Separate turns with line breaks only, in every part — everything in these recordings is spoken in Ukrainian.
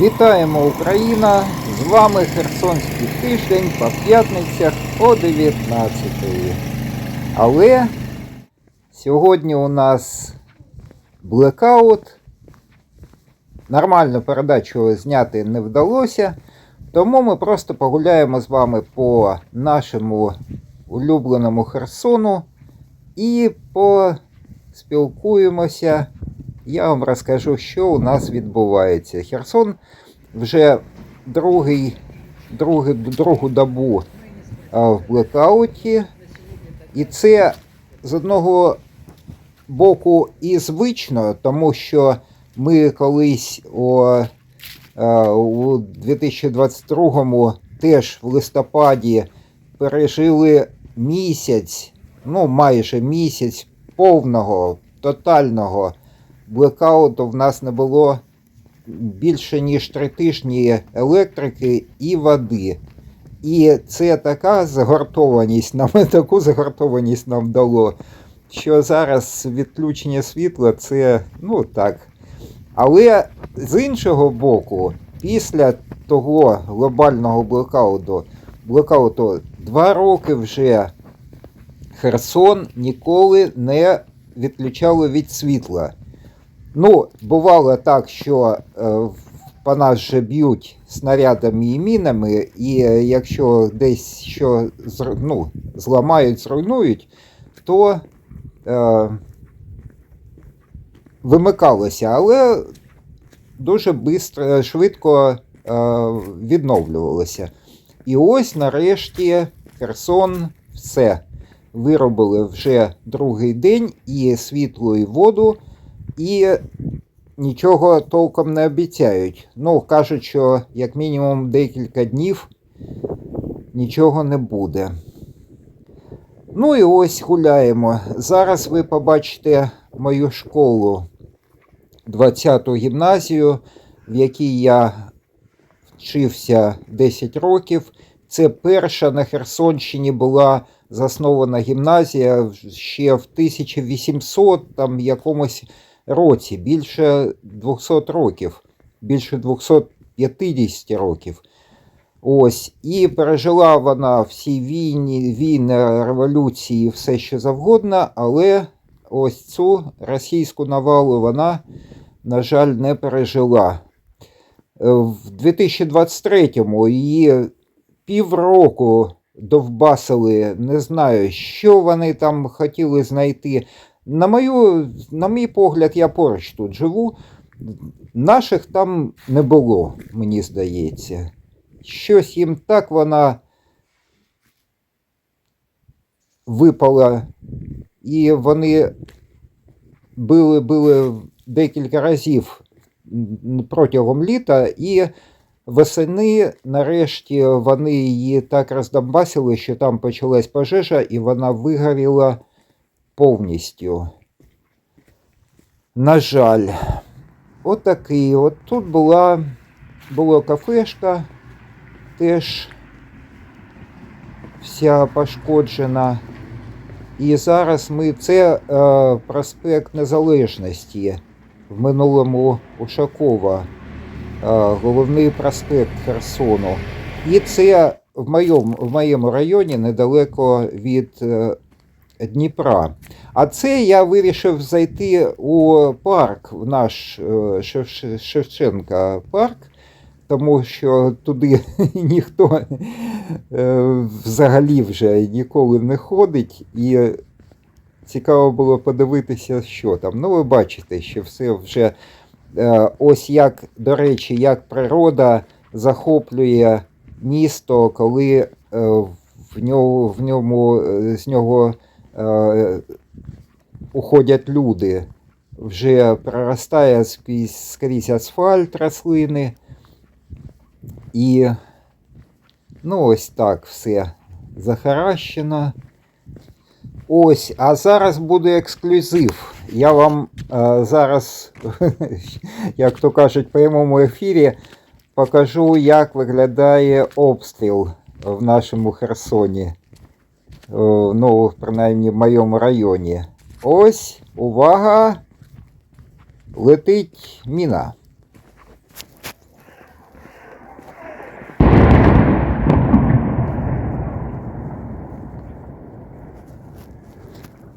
Вітаємо Україна! З вами Херсонський тиждень по п'ятницях о 19 Але сьогодні у нас блекаут. Нормальну передачу зняти не вдалося, тому ми просто погуляємо з вами по нашому улюбленому Херсону і поспілкуємося. Я вам розкажу, що у нас відбувається. Херсон вже другий, другий, другу добу в блекауті. І це з одного боку і звично, тому що ми колись о, у 2022-му теж в листопаді пережили місяць, ну майже місяць повного, тотального блекауту. В нас не було більше ніж три тижні електрики і води. І це така загортованість, нам таку загортованість нам дало, що зараз відключення світла це ну так. Але з іншого боку, після того глобального блекауту, блекауту два роки вже Херсон ніколи не відключали від світла. Ну, бувало так, що е, по нас вже б'ють снарядами і мінами, і е, якщо десь що ну, зламають, зруйнують, то е, вимикалося, але дуже бистро, швидко е, відновлювалося. І ось нарешті Херсон все виробили вже другий день і світло, і воду, і нічого толком не обіцяють. Ну, кажуть, що як мінімум декілька днів нічого не буде. Ну і ось гуляємо. Зараз ви побачите мою школу, 20-ту гімназію, в якій я вчився 10 років. Це перша на Херсонщині була заснована гімназія ще в 1800 там якомусь році, більше 200 років, більше 250 років. Ось, і пережила вона всі війни, війни, революції, все що завгодно, але ось цю російську навалу вона, на жаль, не пережила. В 2023-му її півроку довбасили, не знаю, що вони там хотіли знайти. На, мою, на мій погляд, я поруч тут живу. Наших там не було, мені здається. Щось їм так вона випала, і вони били, били декілька разів протягом літа, і восени, нарешті, вони її так роздамбасили, що там почалась пожежа, і вона вигоріла повністю. На жаль, отакий. От тут була, була кафешка, теж вся пошкоджена. І зараз ми це е, проспект Незалежності в минулому Ушакова, е, головний проспект Херсону. І це в моєму, в моєму районі недалеко від е, Дніпра. А це я вирішив зайти у парк, в наш е, Шевченка парк, тому що туди ніхто е, взагалі вже ніколи не ходить. І цікаво було подивитися, що там. Ну, ви бачите, що все вже е, ось як, до речі, як природа захоплює місто, коли в нього, в ньому, з нього уходять люди. Вже проростає скрізь, скрізь асфальт рослини. І ну ось так все захаращено. Ось, а зараз буде ексклюзив. Я вам е, зараз, як то кажуть, в прямому ефірі покажу, як виглядає обстріл в нашому Херсоні. Е, ну, принаймні в моєму районі. Ось, увага, летить міна.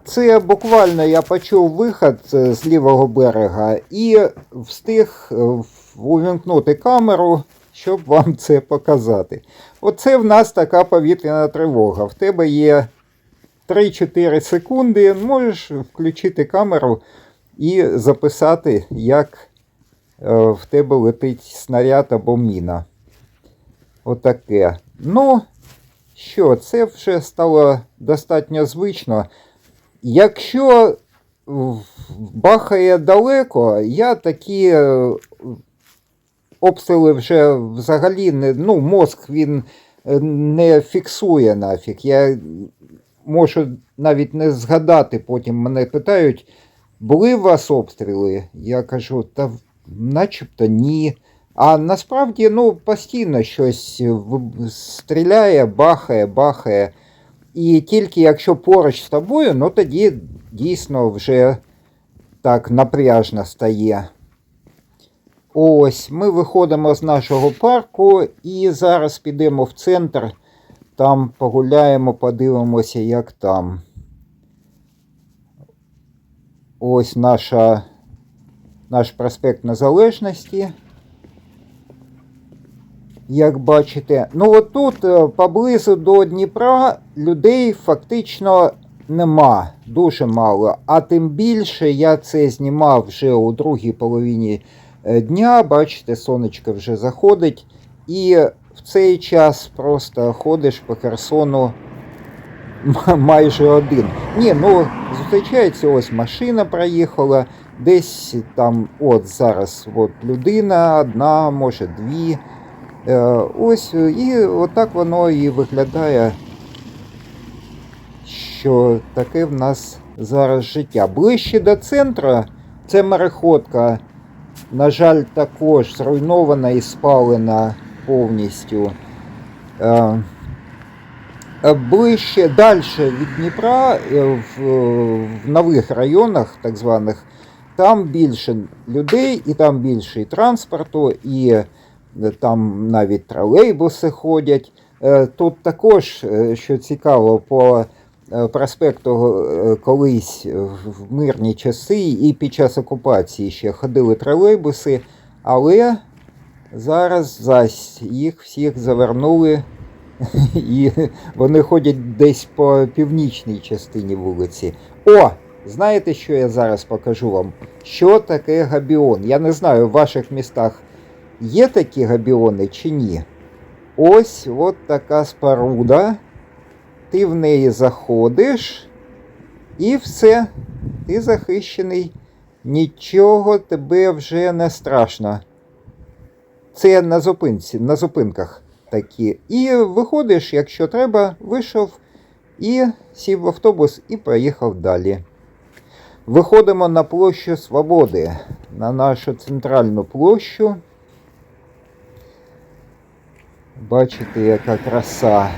Це буквально я почув виход е, з лівого берега і встиг е, увімкнути камеру щоб вам це показати. Оце в нас така повітряна тривога. В тебе є 3-4 секунди, можеш включити камеру і записати, як е, в тебе летить снаряд або міна. Отаке. Ну, що, це вже стало достатньо звично. Якщо бахає далеко, я такі е, обстріли вже взагалі не. Ну, мозк він е, не фіксує нафіг. Я можу навіть не згадати, потім мене питають, були у вас обстріли? Я кажу, та начебто ні. А насправді ну, постійно щось стріляє, бахає, бахає. І тільки якщо поруч з тобою, ну тоді дійсно вже так напряжно стає. Ось, ми виходимо з нашого парку і зараз підемо в центр. Там погуляємо, подивимося, як там. Ось наша, наш проспект Незалежності. Як бачите, ну отут е, поблизу до Дніпра людей фактично нема, дуже мало. А тим більше я це знімав вже у другій половині дня. Бачите, сонечко вже заходить. І в цей час просто ходиш по Херсону майже один. Ні, ну зустрічається ось машина проїхала, десь там, от зараз от людина, одна, може дві. Е, Ось і отак воно і виглядає, що таке в нас зараз життя. Ближче до центру це мереходка, на жаль, також зруйнована і спалена повністю. Е, е, Ближче далі від Дніпра, е, в, в нових районах, так званих, там більше людей, і там більше і транспорту, і там навіть тролейбуси ходять. Тут також, що цікаво, по проспекту е, колись в мирні часи і під час окупації ще ходили тролейбуси, але зараз зась їх всіх завернули і вони ходять десь по північній частині вулиці. О! Знаєте, що я зараз покажу вам? Що таке габіон? Я не знаю, в ваших містах є такі габіони чи ні. Ось от така споруда. Ти в неї заходиш, і все, ти захищений. Нічого тебе вже не страшно. Це на зупинці, на зупинках такі. І виходиш, якщо треба, вийшов і сів в автобус і поїхав далі. Виходимо на площу Свободи, на нашу центральну площу. Бачите, яка краса.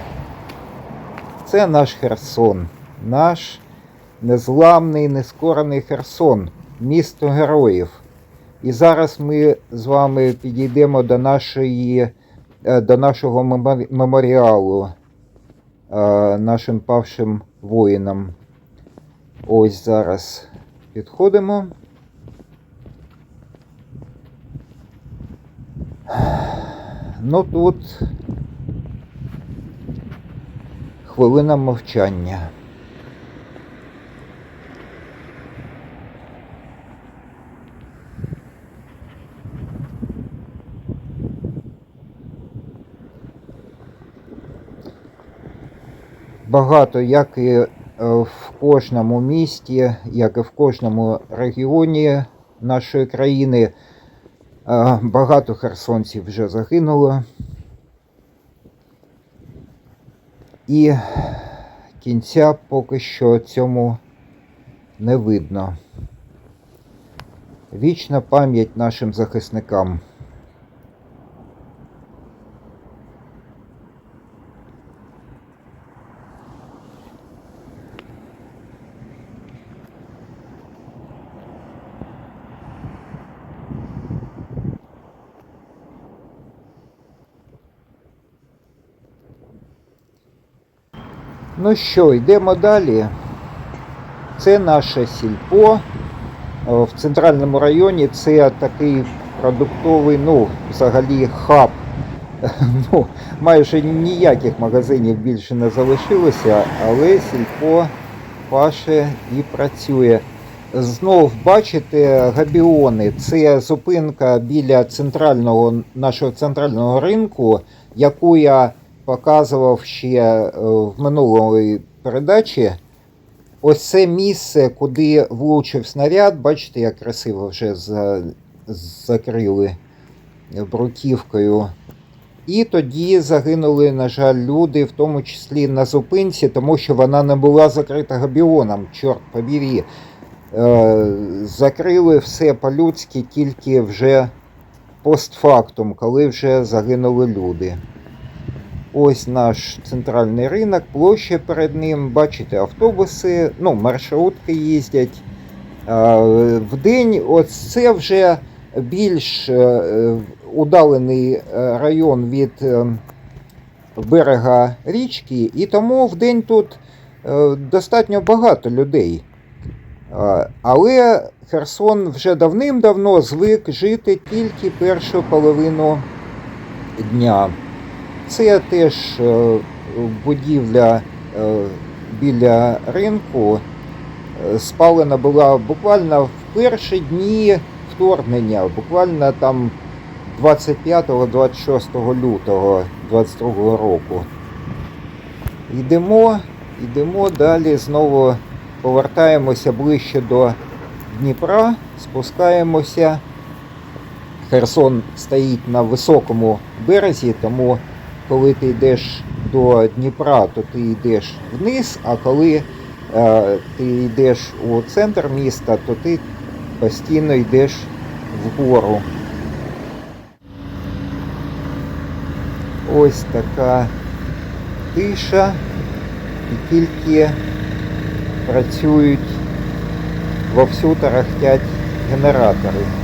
Це наш Херсон, наш незламний, нескорений Херсон, місто героїв. І зараз ми з вами підійдемо до, нашої, е, до нашого меморіалу е, нашим павшим воїнам. Ось зараз підходимо. Ну тут хвилина мовчання. Багато, як і е, в кожному місті, як і в кожному регіоні нашої країни, е, багато херсонців вже загинуло. І кінця поки що цьому не видно. Вічна пам'ять нашим захисникам. Ну що, йдемо далі. Це наше сільпо. Е, В центральному районі це такий продуктовий, ну, взагалі хаб. Ну, майже ніяких магазинів більше не залишилося, але сільпо паше і працює. Знов бачите габіони. Це зупинка біля центрального нашого центрального ринку, яку я показував ще е, в минулої передачі. Ось це місце, куди влучив снаряд. Бачите, як красиво вже за, закрили бруківкою. І тоді загинули, на жаль, люди, в тому числі на зупинці, тому що вона не була закрита габіоном, чорт побірі. Е, закрили все по-людськи тільки вже постфактум, коли вже загинули люди. Ось наш центральний ринок, площа перед ним. Бачите, автобуси, ну, маршрутки їздять. Е, В день це вже більш е, удалений е, район від берега річки, і тому в день тут достатньо багато людей. Але Херсон вже давним-давно звик жити тільки першу половину дня. Це теж е, будівля е, біля ринку. Е, Спалена була буквально в перші дні вторгнення, буквально там 25-26 лютого 22 року. Йдемо, йдемо далі, знову повертаємося ближче до Дніпра, спускаємося. Херсон стоїть на високому березі, тому коли ти йдеш до Дніпра, то ти йдеш вниз, а коли е, ти йдеш у центр міста, то ти постійно йдеш вгору. Ось така тиша, і тільки працюють вовсю тарахтять генератори.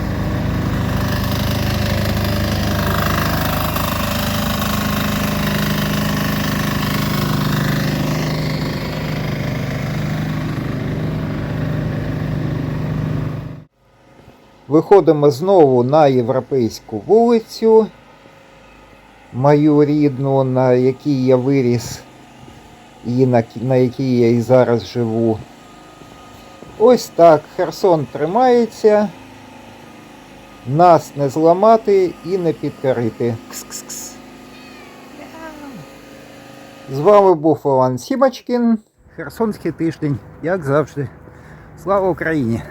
Виходимо знову на європейську вулицю, мою рідну, на якій я виріс і на, на якій я і зараз живу. Ось так Херсон тримається. Нас не зламати і не підкорити. Кс-кс-кс. З вами був Іван Сімочкін. Херсонський тиждень, як завжди. Слава Україні!